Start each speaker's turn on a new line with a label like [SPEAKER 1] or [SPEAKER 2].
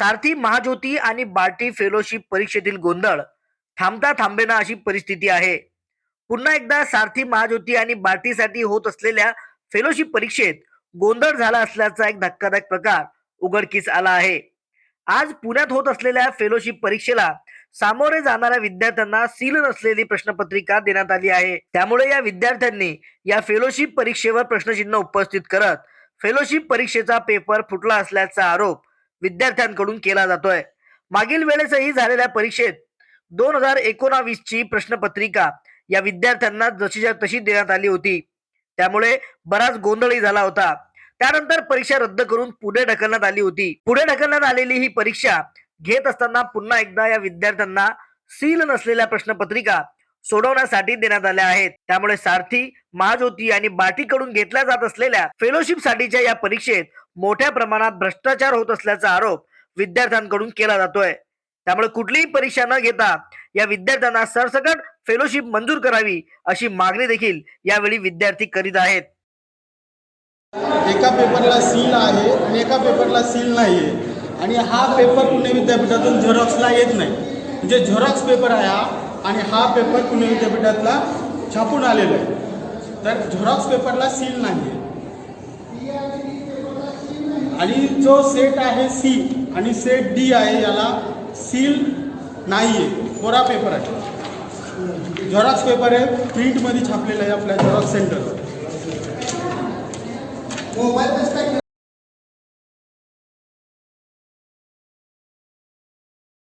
[SPEAKER 1] सारथी महाज्योती आणि बार्टी फेलोशिप परीक्षेतील गोंधळ थांबता थांबेना अशी परिस्थिती आहे. पुन्हा एकदा सारथी महाज्योती आणि बार्टीसाठी होत असलेल्या फेलोशिप परीक्षेत गोंधळ झाला असल्याचा एक धक्कादायक प्रकार उघडकीस आला आहे. आज पुण्यात होत असलेल्या फेलोशिप परीक्षेला सामोरे जाणाऱ्या विद्यार्थ्यांना सील नसलेली प्रश्नपत्रिका देण्यात आली आहे. त्यामुळे या विद्यार्थ्यांनी या फेलोशिप परीक्षेवर प्रश्नचिन्ह उपस्थित करत फेलोशिप परीक्षेचा पेपर फुटला असल्याचा आरोप विद्यार्थ्यांकडून केला जातोय. मागील वेळेसही झालेल्या परीक्षेत दोन हजार एकोणावीस ची प्रश्नपत्रिका या विद्यार्थ्यांना जशीच्या तशी देण्यात आली होती. त्यामुळे बराच गोंधळही झाला होता. त्यानंतर परीक्षा रद्द करून पुढे ढकलण्यात आली होती. पुढे ढकलण्यात आलेली ही परीक्षा घेत असताना पुन्हा एकदा या विद्यार्थ्यांना सील नसलेल्या प्रश्नपत्रिका सोडवण्यासाठी देण्यात आल्या आहेत. त्यामुळे सारथी महाज्योती आणि बाटीकडून घेतल्या जात असलेल्या फेलोशिप साठीच्या या परीक्षेत मोठ्या प्रमाणात भ्रष्टाचार होत असल्याचा आरोप विद्यार्थ्यांकडून केला जातोय. त्यामुळे कुठलीही परीक्षा न घेता या विद्यार्थ्यांना सरसकट फेलोशिप मंजूर करावी अशी मागणी देखील यावेळी विद्यार्थी करीत आहेत.
[SPEAKER 2] एका पेपरला सील आहे आणि एका पेपरला सील नाही आहे आणि हा पेपर पुणे विद्यापीठातून झेरॉक्सला येत नाही. म्हणजे झेरॉक्स पेपर आहे हा आणि हा पेपर पुणे विद्यापीठातला छापून आलेला आहे. तर झेरॉक्स पेपरला सील नाही आहे आणि जो सेट आहे सी आणि सेट डी आहे याला सील नाही आहे कोरा पेपर आहे. झेरॉक्स पेपर आहे. प्रिंटमध्ये छापलेला आहे आपल्या झेरॉक्स सेंटरवर
[SPEAKER 3] मोबाईल